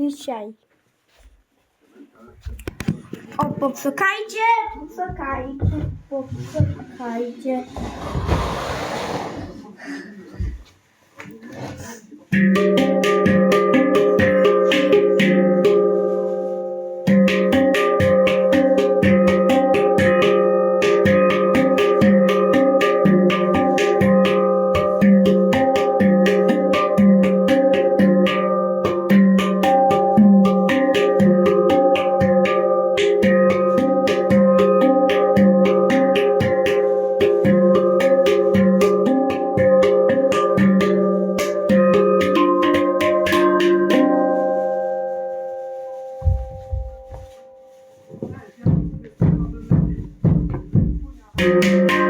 dzisiaj. O, popsukajcie, popsukajcie, popsukajcie. Música